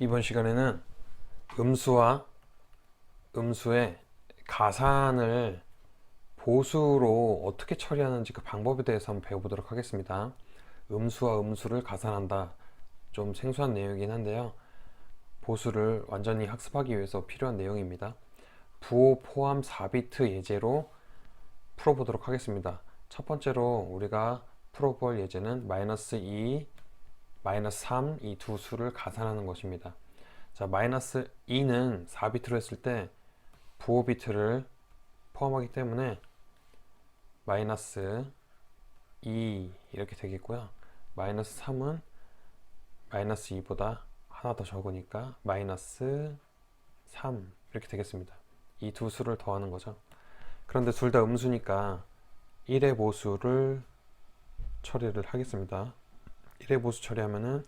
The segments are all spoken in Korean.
이번 시간에는 음수와 음수의 가산을 보수로 어떻게 처리하는지 그 방법에 대해서 한번 배워보도록 하겠습니다. 음수와 음수를 가산한다. 좀 생소한 내용이긴 한데요. 보수를 완전히 학습하기 위해서 필요한 내용입니다. 부호 포함 4비트 예제로 풀어보도록 하겠습니다. 첫 번째로 우리가 풀어볼 예제는 마이너스 2, 마이너스 3 이 두 수를 가산하는 것입니다. 자, 마이너스 2는 4비트로 했을 때 부호 비트를 포함하기 때문에 마이너스 2 이렇게 되겠고요. 마이너스 3은 마이너스 2보다 하나 더 적으니까 마이너스 3 이렇게 되겠습니다. 이 두 수를 더하는 거죠. 그런데 둘 다 음수니까 1의 보수를 처리를 하겠습니다. 1의 보수 처리하면은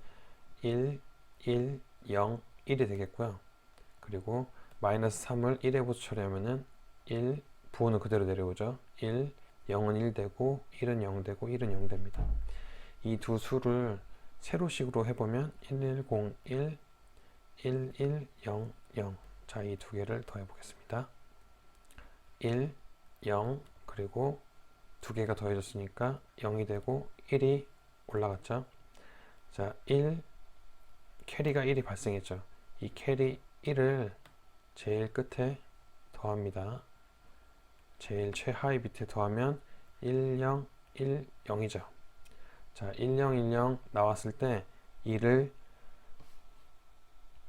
1, 1, 0, 1이 되겠고요. 그리고 마이너스 3을 1의 보수 처리하면은 1, 부호는 그대로 내려오죠. 1, 0은 1 되고 1은 0 되고 1은 0 됩니다. 이 두 수를 세로식으로 해보면 1, 1, 0, 1, 1, 1, 0, 0. 자, 이 두 개를 더해 보겠습니다. 1, 0, 그리고 두 개가 더해졌으니까 0이 되고 1이 올라갔죠. 자, 1, 캐리가 1이 발생했죠. 이 캐리 1을 제일 끝에 더합니다. 제일 최하위 밑에 더하면 1, 0, 1, 0이죠. 자, 1, 0, 1, 0 나왔을 때 2를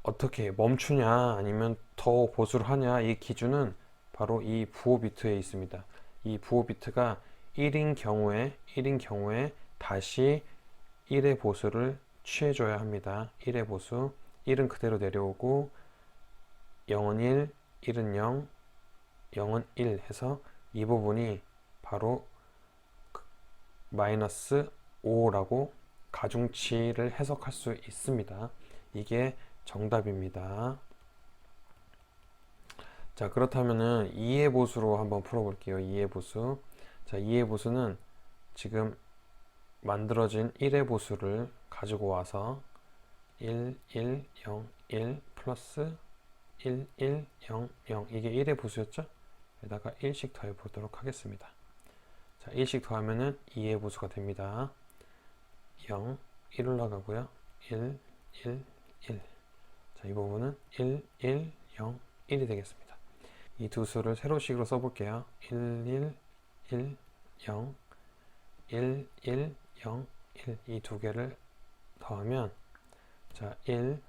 어떻게 멈추냐 아니면 더 보수를 하냐 이 기준은 바로 이 부호 비트에 있습니다. 이 부호 비트가 1인 경우에 1인 경우에 다시 1의 보수를 취해줘야 합니다. 1의 보수 1은 그대로 내려오고 0은 1, 1은 0, 0은 1 해서 이 부분이 바로 그 마이너스 5라고 가중치를 해석할 수 있습니다. 이게 정답입니다. 자, 그렇다면은 2의 보수로 한번 풀어볼게요. 2의 보수. 자, 2의 보수는 지금 만들어진 1의 보수를 가지고 와서 1, 1, 0, 1 플러스 1, 1, 0, 0 이게 1의 보수였죠? 여기다가 1씩 더해 보도록 하겠습니다. 자, 1씩 더하면은 2의 보수가 됩니다. 0, 1 올라가고요. 1, 1, 1. 자, 이 부분은 1, 1, 0, 1이 되겠습니다. 이 두 수를 세로식으로 써볼게요. 1, 1, 1, 0, 1, 1, 0, 1. 이 두 개를 더하면 자, 1,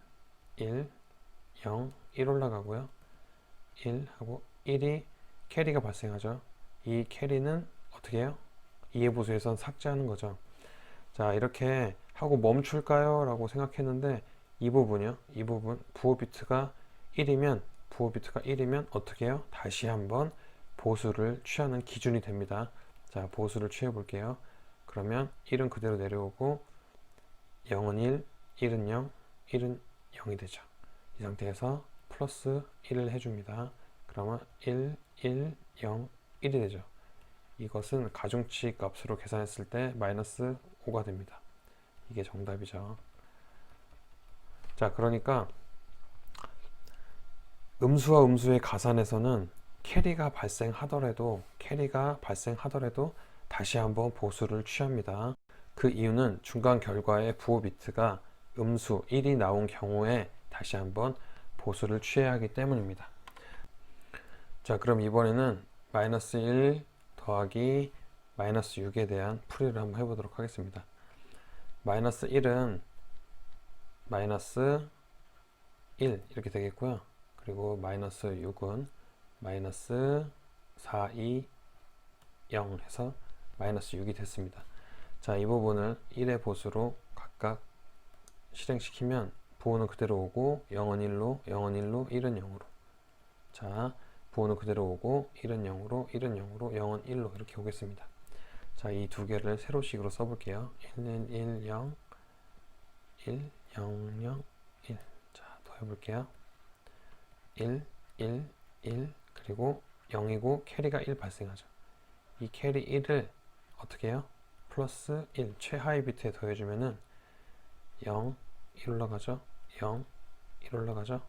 1, 0, 1 올라가고요. 1 하고 1이 캐리가 발생하죠. 이 캐리는 어떻게 해요? 2의 보수에선 삭제하는 거죠. 자, 이렇게 하고 멈출까요? 라고 생각했는데 이 부분이요. 이 부분 부호 비트가 1이면 부호 비트가 1이면 어떻게 해요? 다시 한번 보수를 취하는 기준이 됩니다. 자, 보수를 취해 볼게요. 그러면 1은 그대로 내려오고 0은 1, 1은 0, 1은 0이 되죠. 이 상태에서 플러스 1을 해줍니다. 그러면 1, 1, 0, 1이 되죠. 이것은 가중치 값으로 계산했을 때 마이너스 5가 됩니다. 이게 정답이죠. 자, 그러니까 음수와 음수의 가산에서는 캐리가 발생하더라도 캐리가 발생하더라도 다시 한번 보수를 취합니다. 그 이유는 중간 결과의 부호 비트가 음수 1이 나온 경우에 다시 한번 보수를 취해야 하기 때문입니다. 자, 그럼 이번에는 마이너스 1 더하기 마이너스 6에 대한 풀이를 한번 해보도록 하겠습니다. 마이너스 1은 마이너스 1 이렇게 되겠고요. 그리고 마이너스 6은 마이너스 4, 2, 0 해서 마이너스 6이 됐습니다. 자, 이 부분을 1의 보수로 각각 실행시키면 부호는 그대로 오고 0은 1로, 0은 1로, 1은 0으로. 자, 부호는 그대로 오고 1은 0으로, 1은 0으로, 0은 1로 이렇게 오겠습니다. 자, 이 두 개를 세로식으로 써볼게요. 1, 1, 1, 0, 1, 0, 0, 1. 자, 더 해볼게요. 1, 1, 1, 그리고 0이고 캐리가 1 발생하죠. 이 캐리 1을 어떻게 해요? 플러스 1 최하위 비트에 더해주면은 0, 1 올라가죠. 0, 1 올라가죠.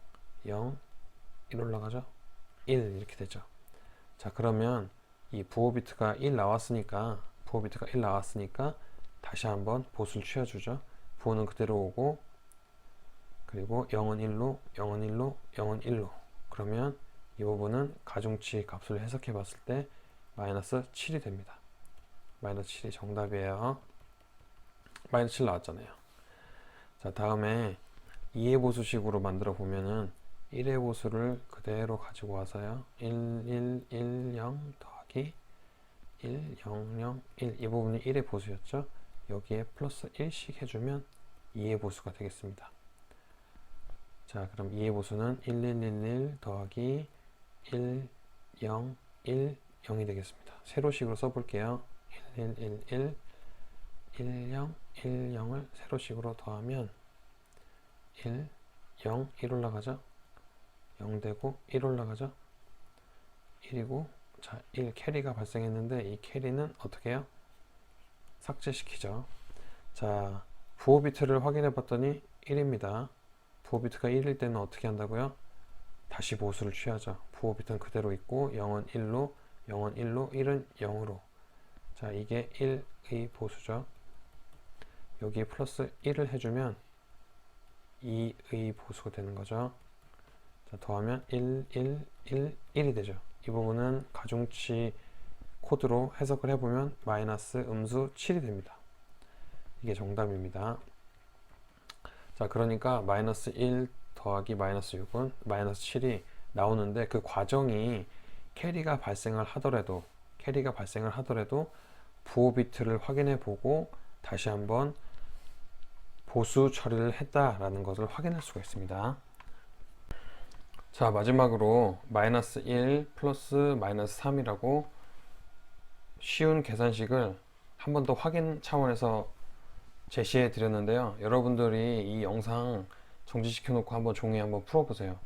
0, 1 올라가죠. 1 이렇게 되죠. 자, 그러면 이 부호 비트가 1 나왔으니까 부호 비트가 1 나왔으니까 다시 한번 보수를 취해주죠. 부호는 그대로 오고 그리고 0은 1로, 0은 1로, 0은 1로. 그러면 이 부분은 가중치 값을 해석해 봤을 때 마이너스 7이 됩니다. 마이너스 7이 정답이에요. 마이너스 7 나왔잖아요. 자, 다음에 2의 보수식으로 만들어 보면은 1의 보수를 그대로 가지고 와서요. 1, 1, 1, 0 더하기 1, 0, 0, 1. 이 부분이 1의 보수였죠. 여기에 플러스 1씩 해주면 2의 보수가 되겠습니다. 자, 그럼 2의 보수는 1, 1, 1, 1 더하기 1, 0, 1, 0이 되겠습니다. 세로식으로 써볼게요. 1, 1, 1, 1, 1, 0, 1, 0을 세로식으로 더하면 1, 0, 1 올라가죠. 0 되고 1 올라가죠. 1이고 자, 1 캐리가 발생했는데 이 캐리는 어떻게 해요? 삭제시키죠. 자, 부호 비트를 확인해 봤더니 1입니다. 부호 비트가 1일 때는 어떻게 한다고요? 다시 보수를 취하죠. 부호 비트는 그대로 있고 0은 1로, 0은 1로, 1은 0으로. 자, 이게 1의 보수죠. 여기에 플러스 1을 해주면 2의 보수가 되는 거죠. 자, 더하면 1, 1, 1, 1이 되죠. 이 부분은 가중치 코드로 해석을 해보면 마이너스 음수 7이 됩니다. 이게 정답입니다. 자, 그러니까 마이너스 1 더하기 마이너스 6은 마이너스 7이 나오는데 그 과정이 캐리가 발생을 하더라도 캐리가 발생을 하더라도 부호 비트를 확인해 보고 다시 한번 보수 처리를 했다라는 것을 확인할 수가 있습니다. 자, 마지막으로 마이너스 1 플러스 마이너스 3이라고 쉬운 계산식을 한 번 더 확인 차원에서 제시해 드렸는데요. 여러분들이 이 영상 정지시켜 놓고 한번 종이에 한번 풀어 보세요.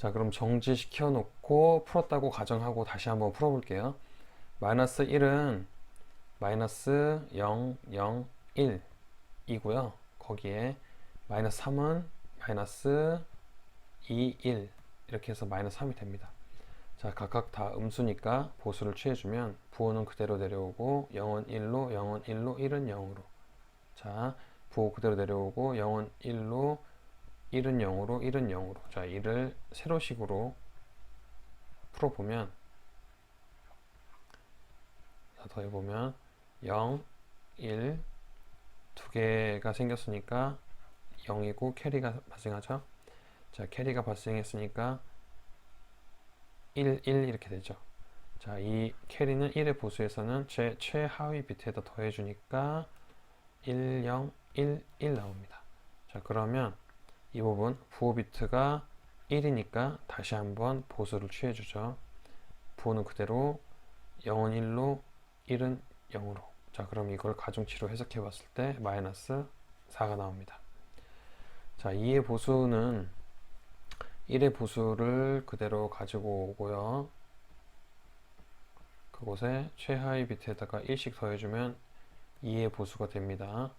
자, 그럼 정지시켜 놓고 풀었다고 가정하고 다시 한번 풀어 볼게요. 마이너스 1은 마이너스 0, 0, 1 이고요. 거기에 마이너스 3은 마이너스 2, 1 이렇게 해서 마이너스 3이 됩니다. 자, 각각 다 음수니까 보수를 취해주면 부호는 그대로 내려오고 0은 1로, 0은 1로, 1은 0으로 자, 부호 그대로 내려오고 0은 1로, 1은 0으로, 1은 0으로 자, 이를 세로식으로 풀어보면 자, 더해보면 0, 1, 두 개가 생겼으니까 0이고 캐리가 발생하죠. 자, 캐리가 발생했으니까 1, 1 이렇게 되죠. 자, 이 캐리는 1의 보수에서는 제 최하위 비트에다 더해주니까 1, 0, 1, 1 나옵니다. 자, 그러면 이 부분 부호 비트가 1이니까 다시 한번 보수를 취해주죠. 부호는 그대로 0은 1로 1은 0으로 자 그럼 이걸 가중치로 해석해 봤을 때 마이너스 4가 나옵니다. 자 2의 보수는 1의 보수를 그대로 가지고 오고요. 그곳에 최하위 비트에다가 1씩 더해주면 2의 보수가 됩니다.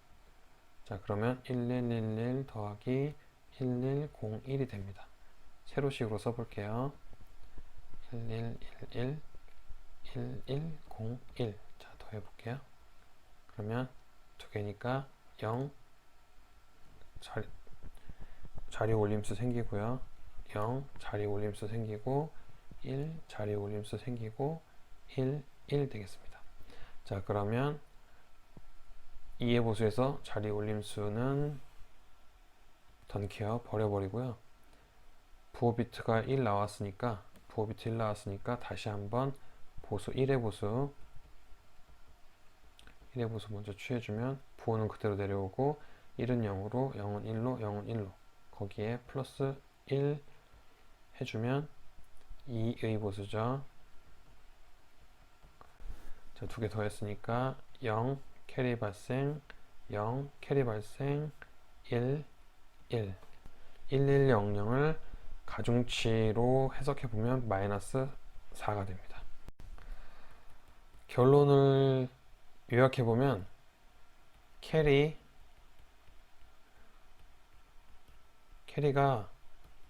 자 그러면 1111 더하기 1101이 됩니다. 세로식으로 써볼게요. 1111 1101 자 더해볼게요. 그러면 두 개니까 0 자리, 자리 올림수 생기고요. 0 자리 올림수 생기고 1 자리 올림수 생기고 1 1 되겠습니다. 자 그러면 2의 보수에서 자리 올림수는 던케어 버려버리고요. 부호 비트가 1 나왔으니까 부호 비트 1 나왔으니까 다시 한번 보수 1의 보수. 1의 보수 먼저 취해주면 부호는 그대로 내려오고 1은 0으로 0은 1로 0은 1로. 거기에 플러스 1 해주면 2의 보수죠. 자, 두 개 더 했으니까 0 캐리 발생 0 캐리 발생 1 1 1100을 가중치로 해석해 보면 마이너스 4가 됩니다. 결론을 요약해 보면 캐리 캐리가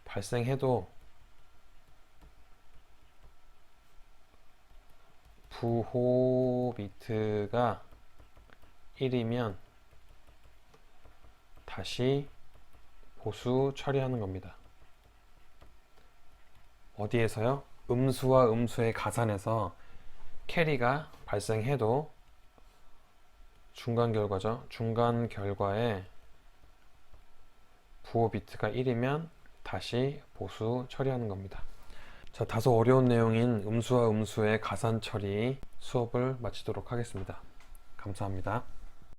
발생해도 부호 비트가 1이면 다시 보수 처리하는 겁니다. 어디에서요? 음수와 음수의 가산에서 캐리가 발생해도 중간 결과죠. 중간 결과에 부호 비트가 1이면 다시 보수 처리하는 겁니다. 자, 다소 어려운 내용인 음수와 음수의 가산 처리 수업을 마치도록 하겠습니다. 감사합니다.